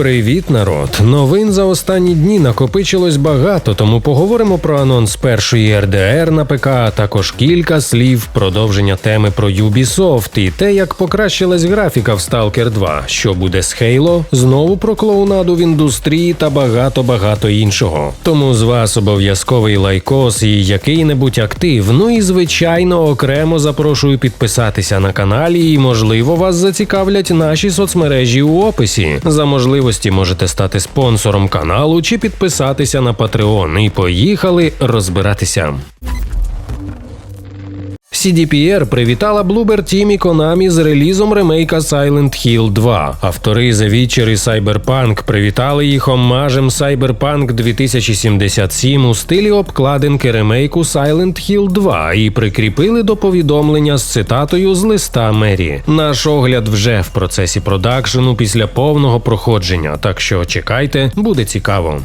Привіт, народ! Новин за останні дні накопичилось багато, тому поговоримо про анонс першої РДР на ПК, а також кілька слів продовження теми про Ubisoft і те, як покращилась графіка в Stalker 2, що буде з Halo, знову про клоунаду в індустрії та багато багато іншого. Тому з вас обов'язковий лайкос і який-небудь актив. Ну і звичайно, окремо запрошую підписатися на каналі, і можливо вас зацікавлять наші соцмережі у описі. За можливості можете стати спонсором каналу чи підписатися на Patreon. І поїхали розбиратися. CDPR привітала Bloober Team і Konami з релізом ремейка Silent Hill 2. Автори The Witcher і Cyberpunk привітали їх омажем Cyberpunk 2077 у стилі обкладинки ремейку Silent Hill 2 і прикріпили до повідомлення з цитатою з листа Мері. Наш огляд вже в процесі продакшену після повного проходження, так що чекайте, буде цікаво.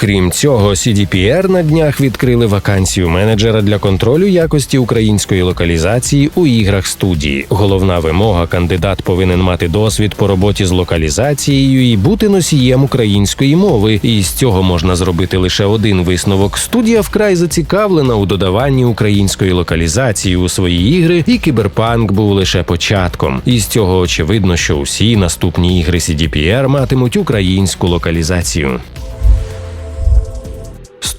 Крім цього, CDPR на днях відкрили вакансію менеджера для контролю якості української локалізації у іграх студії. Головна вимога кандидат повинен мати досвід по роботі з локалізацією і бути носієм української мови. І з цього можна зробити лише один висновок. Студія вкрай зацікавлена у додаванні української локалізації у свої ігри, і кіберпанк був лише початком. І з цього очевидно, що усі наступні ігри CDPR матимуть українську локалізацію.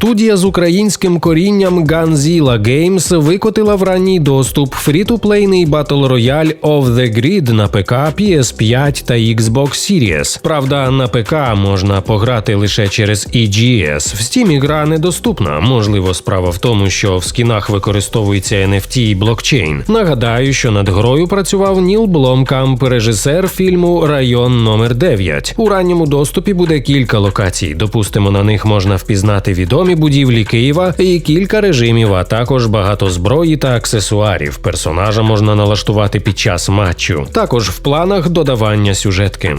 Студія з українським корінням Gunzilla Games викотила в ранній доступ фрі-ту-плейний Battle Royale of the Grid на ПК, PS5 та Xbox Series. Правда, на ПК можна пограти лише через EGS. В Steam гра недоступна. Можливо, справа в тому, що в скінах використовується NFT і блокчейн. Нагадаю, що над грою працював Ніл Бломкамп, режисер фільму Район номер 9 У ранньому доступі буде кілька локацій. Допустимо, на них можна впізнати відомі будівлі Києва і кілька режимів, а також багато зброї та аксесуарів. Персонажа можна налаштувати під час матчу. Також в планах додавання сюжетки.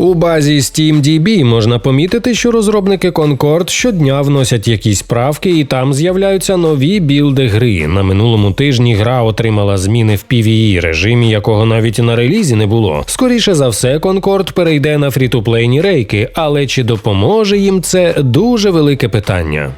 У базі SteamDB можна помітити, що розробники Concord щодня вносять якісь правки, і там з'являються нові білди гри. На минулому тижні гра отримала зміни в PvE режимі, якого навіть на релізі не було. Скоріше за все, Concord перейде на фрітуплейні рейки, але чи допоможе їм це дуже велике питання.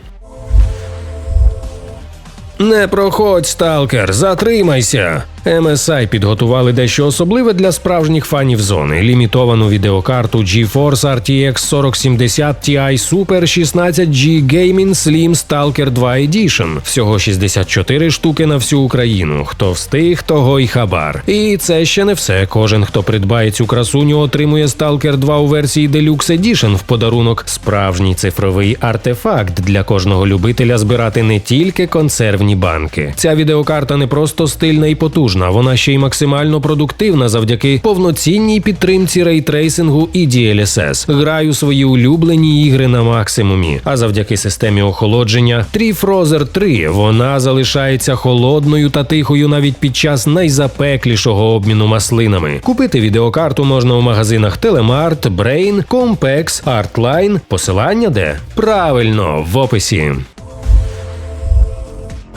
Не проходь, сталкер, затримайся. MSI підготували дещо особливе для справжніх фанів зони: лімітовану відеокарту GeForce RTX 4070 Ti Super 16G Gaming Slim Stalker 2 Edition. Всього 64 штуки на всю Україну. Хто встиг, того й хабар. І це ще не все. Кожен, хто придбає цю красуню, отримує Stalker 2 у версії Deluxe Edition в подарунок. Справжній цифровий артефакт для кожного любителя збирати не тільки консервні банки. Ця відеокарта не просто стильна і потужна потужна, вона ще й максимально продуктивна завдяки повноцінній підтримці рейтрейсингу і DLSS. Граю свої улюблені ігри на максимумі. А завдяки системі охолодження Trifrozer 3 вона залишається холодною та тихою навіть під час найзапеклішого обміну маслинами. Купити відеокарту можна у магазинах Telemart, Brain, Compex, Artline. Посилання де? Правильно, в описі.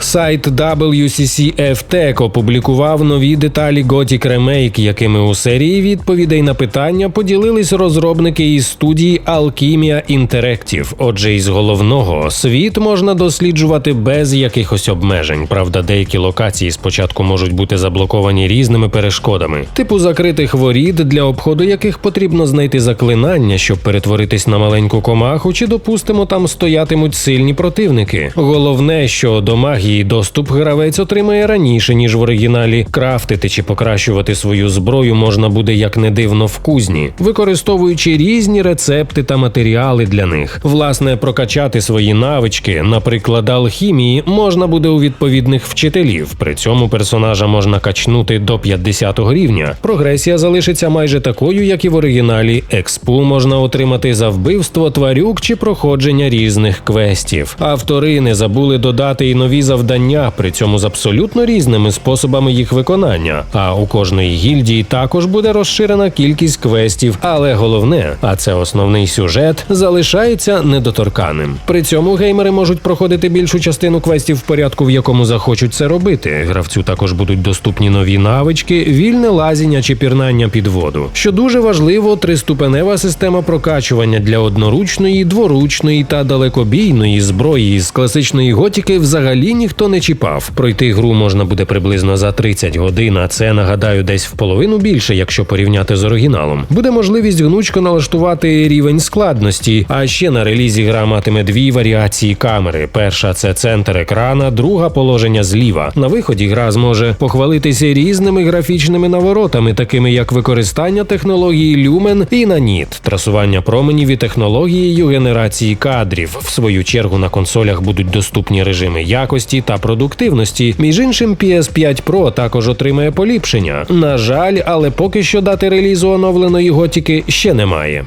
Сайт WCCF Tech опублікував нові деталі Gothic Remake, якими у серії відповідей на питання поділились розробники із студії Alchemia Interactive. Отже, із головного світ можна досліджувати без якихось обмежень. Правда, деякі локації спочатку можуть бути заблоковані різними перешкодами, типу закритих воріт, для обходу яких потрібно знайти заклинання, щоб перетворитись на маленьку комаху, чи допустимо там стоятимуть сильні противники. Головне, що до магії її доступ гравець отримає раніше ніж в оригіналі. Крафтити чи покращувати свою зброю можна буде як не дивно в кузні, використовуючи різні рецепти та матеріали для них. Власне, прокачати свої навички, наприклад, алхімії, можна буде у відповідних вчителів. При цьому персонажа можна качнути до 50-го рівня. Прогресія залишиться майже такою, як і в оригіналі. Експу можна отримати за вбивство тварюк чи проходження різних квестів. Автори не забули додати і нові завдання завдання, при цьому з абсолютно різними способами їх виконання. А у кожної гільдії також буде розширена кількість квестів, але головне, а це основний сюжет, залишається недоторканим. При цьому геймери можуть проходити більшу частину квестів в порядку, в якому захочуть це робити. Гравцю також будуть доступні нові навички, вільне лазіння чи пірнання під воду. Що дуже важливо, триступенева система прокачування для одноручної, дворучної та далекобійної зброї з класичної готіки взагалі ніхто не чіпав. Пройти гру можна буде приблизно за 30 годин, а це нагадаю десь в половину більше, якщо порівняти з оригіналом. Буде можливість гнучко налаштувати рівень складності. А ще на релізі гра матиме дві варіації камери: перша це центр екрана, друга положення зліва. На виході гра зможе похвалитися різними графічними наворотами, такими як використання технології Lumen і Nanit, трасування променів і технологією генерації кадрів. В свою чергу на консолях будуть доступні режими якості та продуктивності. Між іншим, PS5 Pro також отримає поліпшення. На жаль, але поки що дати релізу оновленої готіки ще немає.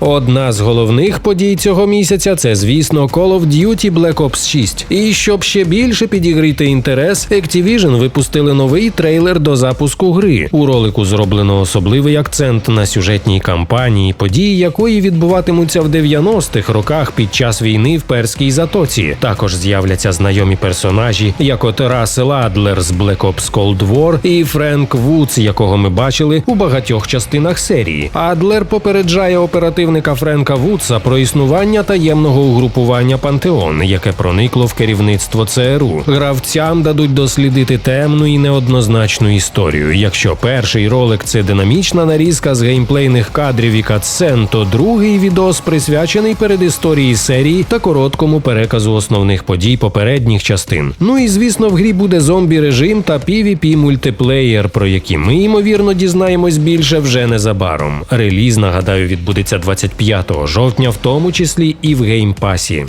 Одна з головних подій цього місяця це, звісно, Call of Duty Black Ops 6. І щоб ще більше підігріти інтерес, Activision випустили новий трейлер до запуску гри. У ролику зроблено особливий акцент на сюжетній кампанії, події якої відбуватимуться в 90-х роках під час війни в перській затоці. Також з'являться знайомі персонажі, як от Рассел Адлер з Black Ops Cold War і Френк Вудс, якого ми бачили у багатьох частинах серії. Адлер попереджає оперативника Френка Вудса про існування таємного угрупування Пантеон, яке проникло в керівництво ЦРУ. Гравцям дадуть дослідити темну і неоднозначну історію. Якщо перший ролик це динамічна нарізка з геймплейних кадрів і катсцен, то другий відос присвячений передісторії серії та короткому переказу основних подій попередніх частин. Ну і звісно, в грі буде зомбі режим та PvP мультиплеєр, про які ми ймовірно дізнаємось більше вже незабаром. Реліз нагадаю відбудеться 25 жовтня, в тому числі і в геймпасі.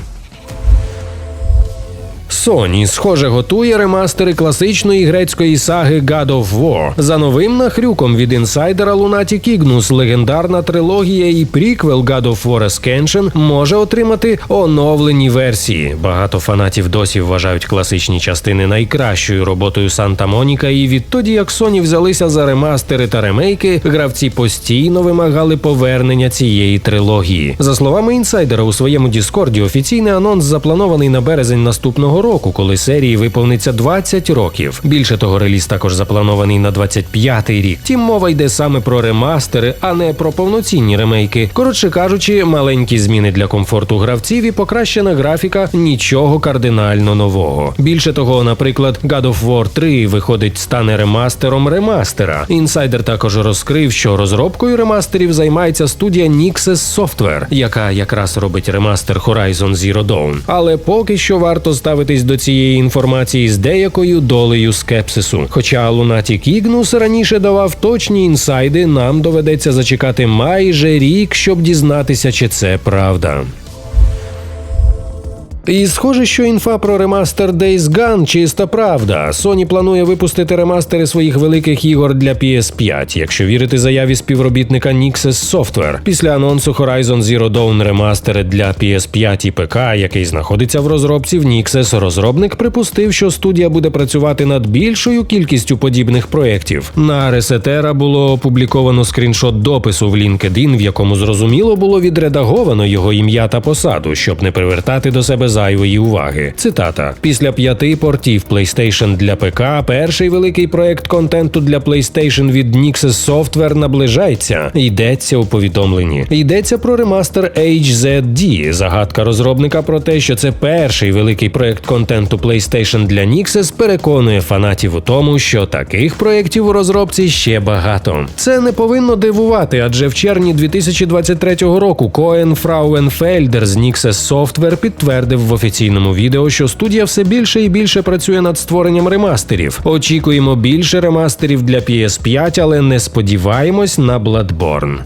Sony, схоже, готує ремастери класичної грецької саги God of War. За новим нахрюком від інсайдера Lunatic Ignus легендарна трилогія і приквел God of War Ascension може отримати оновлені версії. Багато фанатів досі вважають класичні частини найкращою роботою Санта Моніка, і відтоді, як Sony взялися за ремастери та ремейки, гравці постійно вимагали повернення цієї трилогії. За словами інсайдера, у своєму Діскорді офіційний анонс запланований на березень наступного року, коли серії виповниться 20 років. Більше того, реліз також запланований на 25-й рік. Тім мова йде саме про ремастери, а не про повноцінні ремейки. Коротше кажучи, маленькі зміни для комфорту гравців і покращена графіка нічого кардинально нового. Більше того, наприклад, God of War 3 виходить стане ремастером ремастера. Інсайдер також розкрив, що розробкою ремастерів займається студія Nixes Software, яка якраз робить ремастер Horizon Zero Dawn. Але поки що варто ставитись до цієї інформації з деякою долею скепсису. Хоча Лунаті Кігнус раніше давав точні інсайди, нам доведеться зачекати майже рік, щоб дізнатися, чи це правда. І схоже, що інфа про ремастер Days Gone – чиста правда. Sony планує випустити ремастери своїх великих ігор для PS5, якщо вірити заяві співробітника Nixes Software. Після анонсу Horizon Zero Dawn ремастери для PS5 і ПК, який знаходиться в розробці в Nixes, розробник припустив, що студія буде працювати над більшою кількістю подібних проєктів. На Resetera було опубліковано скріншот допису в LinkedIn, в якому зрозуміло було відредаговано його ім'я та посаду, щоб не привертати до себе зайвої уваги. Цитата: після п'яти портів PlayStation для ПК, перший великий проект контенту для PlayStation від Nixes Software наближається. Йдеться у повідомленні. Йдеться про ремастер HZD. Загадка розробника про те, що це перший великий проект контенту PlayStation для Nixes, переконує фанатів у тому, що таких проєктів у розробці ще багато. Це не повинно дивувати, адже в червні 2023 року Коен Фрауенфельдер з Nixes Software підтвердив в офіційному відео, що студія все більше і більше працює над створенням ремастерів. Очікуємо більше ремастерів для PS5, але не сподіваємось на Bloodborne.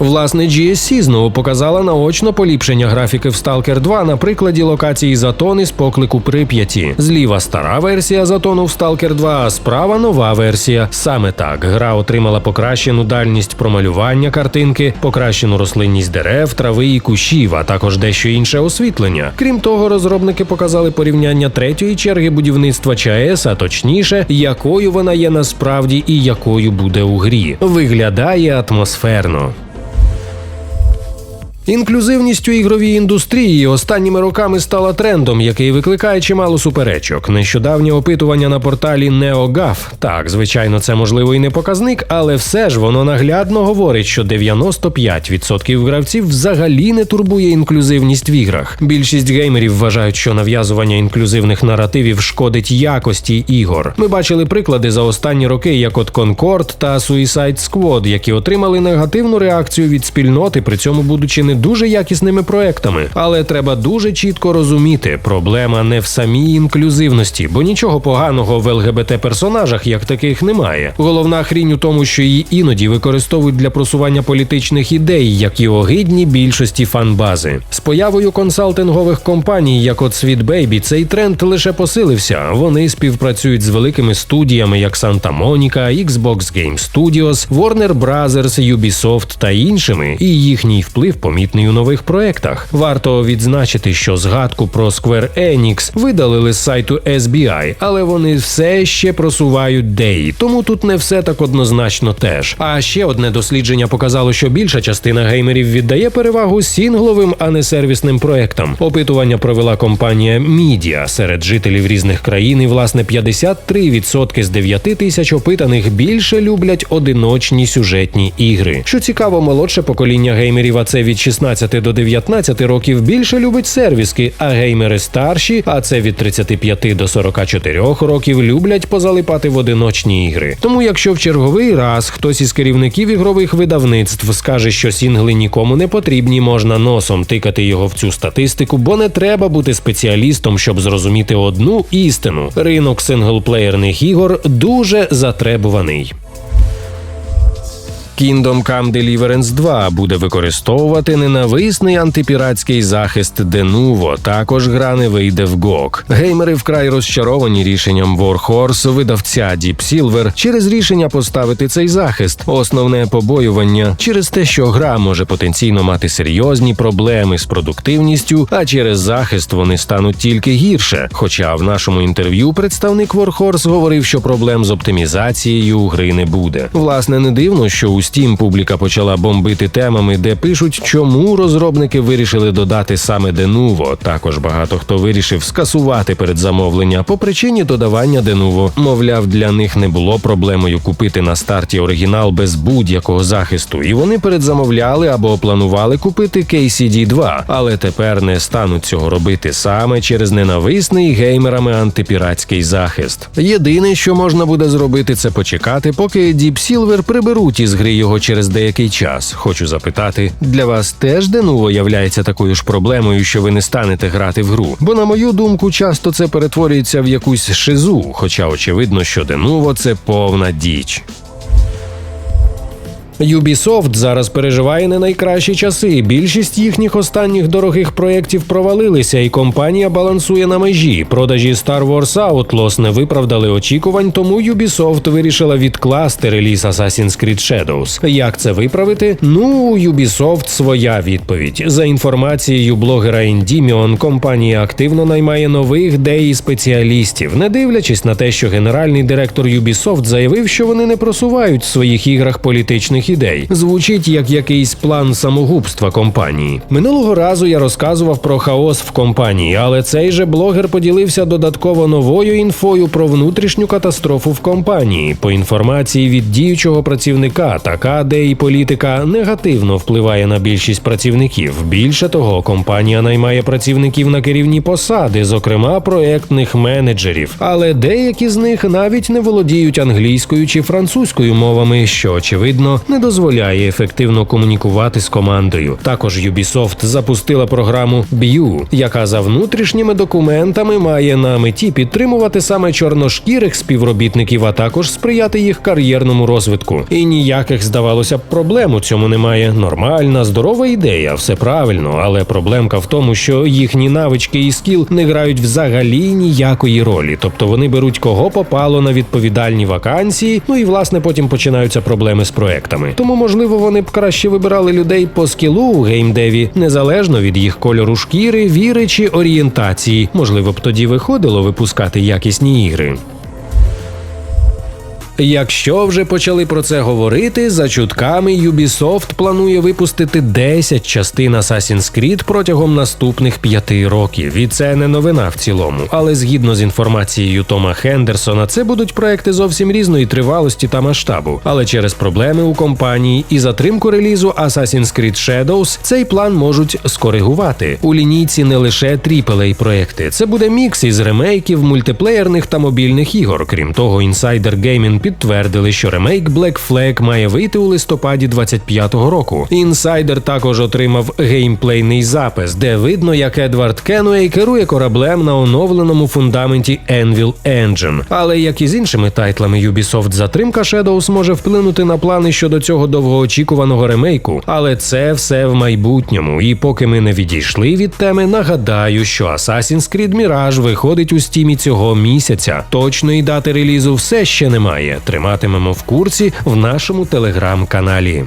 Власне, GSC знову показала наочно поліпшення графіки в Stalker 2 на прикладі локації Затони з поклику Прип'яті. Зліва стара версія Затону в Stalker 2, а справа нова версія. Саме так гра отримала покращену дальність промалювання картинки, покращену рослинність дерев, трави і кущів, а також дещо інше освітлення. Крім того, розробники показали порівняння третьої черги будівництва ЧАЕС, а точніше, якою вона є насправді і якою буде у грі. Виглядає атмосферно. Інклюзивність у ігровій індустрії останніми роками стала трендом, який викликає чимало суперечок. Нещодавнє опитування на порталі NeoGAF. Так, звичайно, це можливо і не показник, але все ж воно наглядно говорить, що 95% гравців взагалі не турбує інклюзивність в іграх. Більшість геймерів вважають, що нав'язування інклюзивних наративів шкодить якості ігор. Ми бачили приклади за останні роки, як от Concord та Suicide Squad, які отримали негативну реакцію від спільноти, при цьому будучи не дуже якісними проектами. Але треба дуже чітко розуміти, проблема не в самій інклюзивності, бо нічого поганого в ЛГБТ персонажах як таких немає. Головна хрінь у тому, що її іноді використовують для просування політичних ідей, які огидні більшості фанбази. З появою консалтингових компаній, як от Sweet Baby, цей тренд лише посилився. Вони співпрацюють з великими студіями, як Santa Monica, Xbox Game Studios, Warner Brothers, Ubisoft та іншими, і їхній вплив помітний у нових проектах. Варто відзначити, що згадку про Square Enix видалили з сайту SBI, але вони все ще просувають DAI, тому тут не все так однозначно теж. А ще одне дослідження показало, що більша частина геймерів віддає перевагу сінгловим, а не сервісним проектам. Опитування провела компанія Media серед жителів різних країн, і власне 53% з 9 тисяч опитаних більше люблять одиночні сюжетні ігри. Що цікаво, молодше покоління геймерів, а це від 16 до 19 років, більше любить сервіски, а геймери старші, а це від 35 до 44 років, люблять позалипати в одиночні ігри. Тому, якщо в черговий раз хтось із керівників ігрових видавництв скаже, що сінгли нікому не потрібні, можна носом тикати його в цю статистику, бо не треба бути спеціалістом, щоб зрозуміти одну істину: ринок синглплеєрних ігор дуже затребуваний. Kingdom Come Deliverance 2 буде використовувати ненависний антипіратський захист Denuvo. Також гра не вийде в GOG. Геймери вкрай розчаровані рішенням Warhorse, видавця Deep Silver, через рішення поставити цей захист. Основне побоювання через те, що гра може потенційно мати серйозні проблеми з продуктивністю, а через захист вони стануть тільки гірше. Хоча в нашому інтерв'ю представник Warhorse говорив, що проблем з оптимізацією гри не буде. Власне, не дивно, що у Steam публіка почала бомбити темами, де пишуть, чому розробники вирішили додати саме Denuvo. Також багато хто вирішив скасувати передзамовлення по причині додавання Denuvo. Мовляв, для них не було проблемою купити на старті оригінал без будь-якого захисту, і вони передзамовляли або планували купити KCD 2, але тепер не стануть цього робити саме через ненависний геймерами антипіратський захист. Єдине, що можна буде зробити, це почекати, поки Deep Silver приберуть із гри його через деякий час. Хочу запитати, для вас теж Denuvo являється такою ж проблемою, що ви не станете грати в гру? Бо, на мою думку, часто це перетворюється в якусь шизу, хоча очевидно, що Denuvo – це повна діч. Ubisoft зараз переживає не найкращі часи. Більшість їхніх останніх дорогих проєктів провалилися, і компанія балансує на межі. Продажі Star Wars Outlaws не виправдали очікувань, тому Ubisoft вирішила відкласти реліз Assassin's Creed Shadows. Як це виправити? Ну, у Ubisoft своя відповідь. За інформацією блогера Endymion, компанія активно наймає нових деї спеціалістів, не дивлячись на те, що генеральний директор Ubisoft заявив, що вони не просувають в своїх іграх політичних ідей. Звучить як якийсь план самогубства компанії. Минулого разу я розказував про хаос в компанії, але цей же блогер поділився додатково новою інфою про внутрішню катастрофу в компанії. По інформації від діючого працівника, така де і політика негативно впливає на більшість працівників. Більше того, компанія наймає працівників на керівні посади, зокрема проектних менеджерів. Але деякі з них навіть не володіють англійською чи французькою мовами, що очевидно не дозволяє ефективно комунікувати з командою. Також Ubisoft запустила програму BU, яка за внутрішніми документами має на меті підтримувати саме чорношкірих співробітників, а також сприяти їх кар'єрному розвитку. І ніяких здавалося б проблем у цьому немає. Нормальна, здорова ідея, все правильно, але проблемка в тому, що їхні навички і скіл не грають взагалі ніякої ролі, тобто вони беруть кого попало на відповідальні вакансії. Ну і власне потім починаються проблеми з проектами. Тому можливо вони б краще вибирали людей по скілу у геймдеві, незалежно від їх кольору шкіри, віри чи орієнтації. Можливо б тоді виходило випускати якісні ігри. Якщо вже почали про це говорити, за чутками Ubisoft планує випустити 10 частин Assassin's Creed протягом наступних 5 років. І це не новина в цілому. Але згідно з інформацією Тома Хендерсона, це будуть проекти зовсім різної тривалості та масштабу. Але через проблеми у компанії і затримку релізу Assassin's Creed Shadows цей план можуть скоригувати. У лінійці не лише aaa проекти. Це буде мікс із ремейків, мультиплеєрних та мобільних ігор. Крім того, Insider Gaming підтвердили, що ремейк Black Flag має вийти у листопаді 25-го року. Інсайдер також отримав геймплейний запис, де видно, як Едвард Кенуей керує кораблем на оновленому фундаменті Anvil Engine. Але як і з іншими тайтлами Ubisoft, затримка Shadows може вплинути на плани щодо цього довгоочікуваного ремейку. Але це все в майбутньому. І поки ми не відійшли від теми, нагадаю, що Assassin's Creed Mirage виходить у стімі цього місяця. Точної дати релізу все ще немає. Триматимемо в курсі в нашому телеграм-каналі.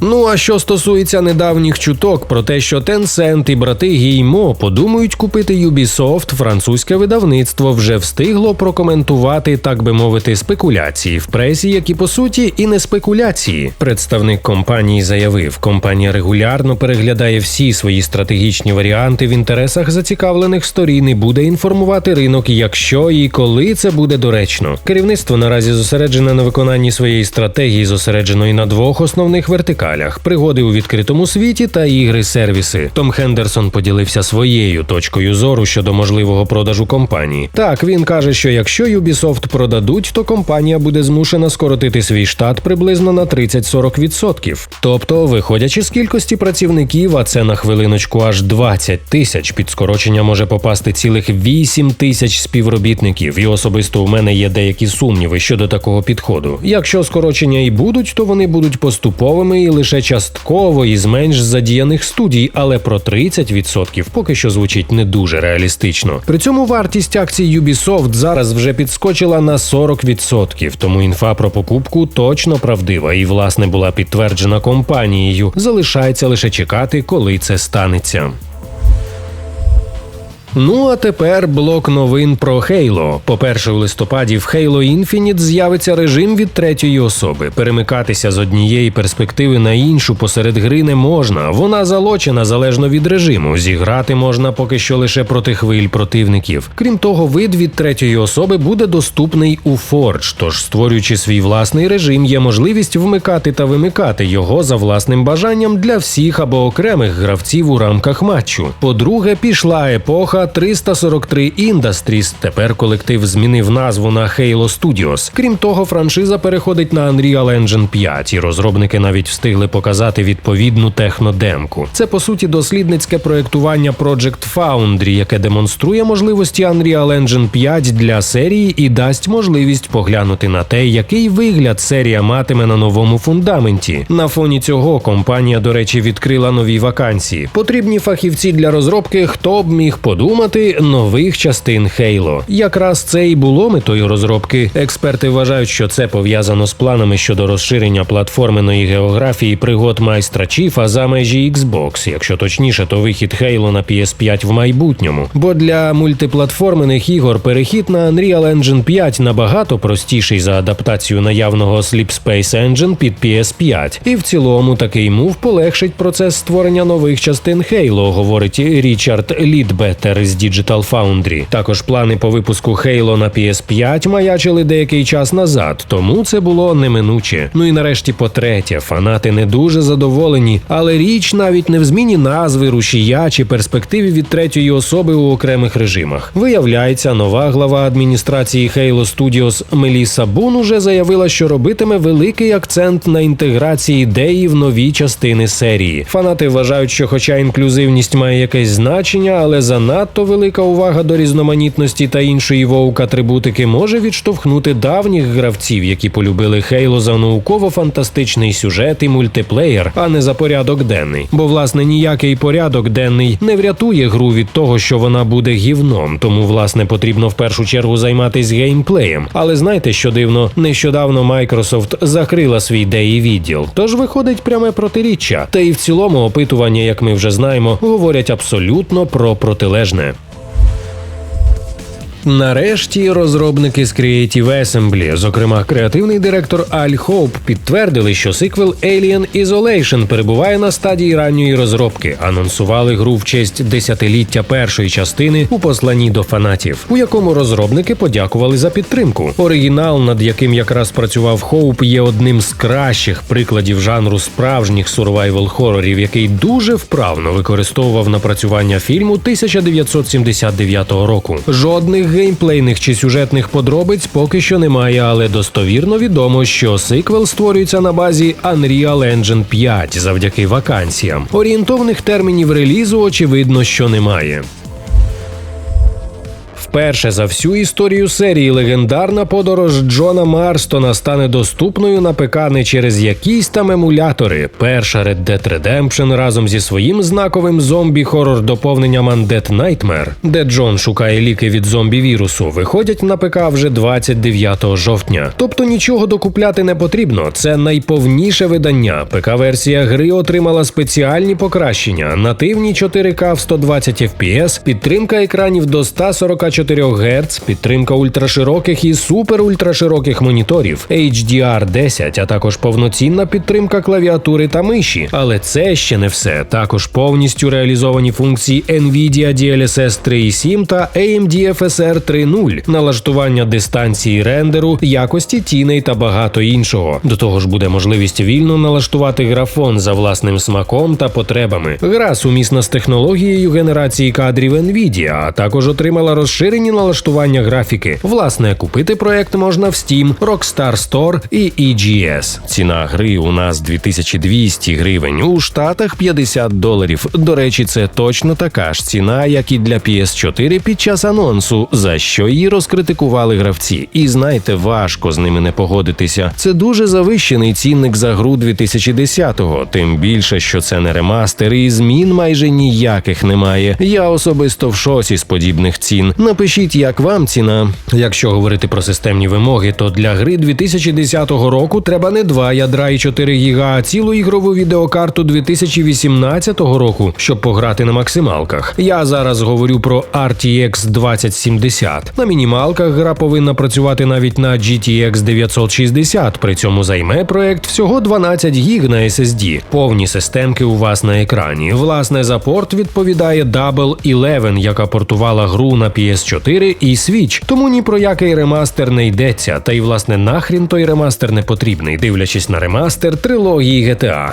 Ну а що стосується недавніх чуток про те, що Tencent і брати Гіймо подумають купити Ubisoft, французьке видавництво вже встигло прокоментувати, так би мовити, спекуляції в пресі, які по суті і не спекуляції. Представник компанії заявив, компанія регулярно переглядає всі свої стратегічні варіанти в інтересах зацікавлених сторін і буде інформувати ринок, якщо і коли це буде доречно. Керівництво наразі зосереджене на виконанні своєї стратегії, зосередженої на двох основних вертикалях вертикалях, пригоди у відкритому світі та ігри-сервіси. Том Хендерсон поділився своєю точкою зору щодо можливого продажу компанії. Так він каже, що якщо Ubisoft продадуть, то компанія буде змушена скоротити свій штат приблизно на 30-40%. Тобто, виходячи з кількості працівників, а це на хвилиночку аж 20 тисяч. Під скорочення може попасти цілих 8 тисяч співробітників. І особисто у мене є деякі сумніви щодо такого підходу. Якщо скорочення і будуть, то вони будуть поступовими і лише частково із менш задіяних студій, але про 30% поки що звучить не дуже реалістично. При цьому вартість акцій Ubisoft зараз вже підскочила на 40%, тому інфа про покупку точно правдива і, власне, була підтверджена компанією. Залишається лише чекати, коли це станеться. Ну а тепер блок новин про Halo. По-перше, у листопаді в Halo Infinite з'явиться режим від третьої особи. Перемикатися з однієї перспективи на іншу посеред гри не можна. Вона залочена залежно від режиму. Зіграти можна поки що лише проти хвиль противників. Крім того, вид від третьої особи буде доступний у Forge, тож створюючи свій власний режим, є можливість вмикати та вимикати його за власним бажанням для всіх або окремих гравців у рамках матчу. По-друге, пішла епоха. 343 Industries. Тепер колектив змінив назву на Halo Studios. Крім того, франшиза переходить на Unreal Engine 5, і розробники навіть встигли показати відповідну технодемку. Це по суті дослідницьке проєктування Project Foundry, яке демонструє можливості Unreal Engine 5 для серії і дасть можливість поглянути на те, який вигляд серія матиме на новому фундаменті. На фоні цього компанія, до речі, відкрила нові вакансії. Потрібні фахівці для розробки, хто б міг подумати подумати нових частин Halo. Якраз це і було метою розробки. Експерти вважають, що це пов'язано з планами щодо розширення платформеної географії пригод майстра Чіфа за межі Xbox, якщо точніше, то вихід Halo на PS5 в майбутньому. Бо для мультиплатформених ігор перехід на Unreal Engine 5 набагато простіший за адаптацію наявного Sleep Space Engine під PS5. І в цілому такий мув полегшить процес створення нових частин Halo, говорить Річард Лідбетер партнери з Digital Foundry. Також плани по випуску Halo на PS5 маячили деякий час назад, тому це було неминуче. Ну і нарешті, по-третє, фанати не дуже задоволені, але річ навіть не в зміні назви, рушія чи перспективі від третьої особи у окремих режимах. Виявляється, нова глава адміністрації Halo Studios Меліса Бун уже заявила, що робитиме великий акцент на інтеграції ідеї в нові частини серії. Фанати вважають, що, хоча інклюзивність має якесь значення, але занадто велика увага до різноманітності та іншої вовк атрибутики може відштовхнути давніх гравців, які полюбили Halo за науково-фантастичний сюжет і мультиплеєр, а не за порядок денний. Бо власне ніякий порядок денний не врятує гру від того, що вона буде гівном. Тому власне потрібно в першу чергу займатися геймплеєм. Але знаєте, що дивно, нещодавно Microsoft закрила свій деї відділ, тож виходить пряме протиріччя. Та і в цілому опитування, як ми вже знаємо, говорять абсолютно про протилежне вічне. Нарешті розробники з Creative Assembly, зокрема креативний директор Аль Хоуп, підтвердили, що сиквел Alien Isolation перебуває на стадії ранньої розробки. Анонсували гру в честь десятиліття першої частини у посланні до фанатів, у якому розробники подякували за підтримку. Оригінал, над яким якраз працював Хоуп, є одним з кращих прикладів жанру справжніх сурвайвал хорорів, який дуже вправно використовував напрацювання фільму 1979 року. Жодних геймплейних чи сюжетних подробиць поки що немає, але достовірно відомо, що сиквел створюється на базі Unreal Engine 5 завдяки вакансіям. Орієнтовних термінів релізу очевидно, що немає. Вперше за всю історію серії легендарна подорож Джона Марстона стане доступною на ПК не через якісь там емулятори. Перша Red Dead Redemption разом зі своїм знаковим зомбі-хорор доповненням Undead Nightmare, де Джон шукає ліки від зомбі-вірусу, виходять на ПК вже 29 жовтня. Тобто нічого докупляти не потрібно. Це найповніше видання. ПК-версія гри отримала спеціальні покращення, нативні 4К в 120 FPS, підтримка екранів до 144 Гц, підтримка ультрашироких і супер-ультрашироких моніторів, HDR 10, а також повноцінна підтримка клавіатури та миші. Але це ще не все. Також повністю реалізовані функції NVIDIA DLSS 3.7 та AMD FSR 3.0, налаштування дистанції рендеру, якості тіней та багато іншого. До того ж буде можливість вільно налаштувати графон за власним смаком та потребами. Гра сумісна з технологією генерації кадрів NVIDIA, а також отримала розширення налаштування графіки. Власне, купити проект можна в Steam, Rockstar Store і EGS. Ціна гри у нас 2200 гривень, у Штатах 50 доларів. До речі, це точно така ж ціна, як і для PS4 під час анонсу, за що її розкритикували гравці. І знаєте, важко з ними не погодитися. Це дуже завищений цінник за гру 2010-го, тим більше, що це не ремастер, і змін майже ніяких немає. Я особисто в шоці з подібних цін. Напишіть, як вам ціна. Якщо говорити про системні вимоги, то для гри 2010 року треба не 2 ядра і 4 гіга, а цілу ігрову відеокарту 2018 року, щоб пограти на максималках. Я зараз говорю про RTX 2070. На мінімалках гра повинна працювати навіть на GTX 960, при цьому займе проект всього 12 гіг на SSD. Повні системки у вас на екрані. Власне, за порт відповідає Double Eleven, яка портувала гру на PS4 і Switch. Тому ні про який ремастер не йдеться. Та й власне нахрін той ремастер не потрібний, дивлячись на ремастер трилогії GTA.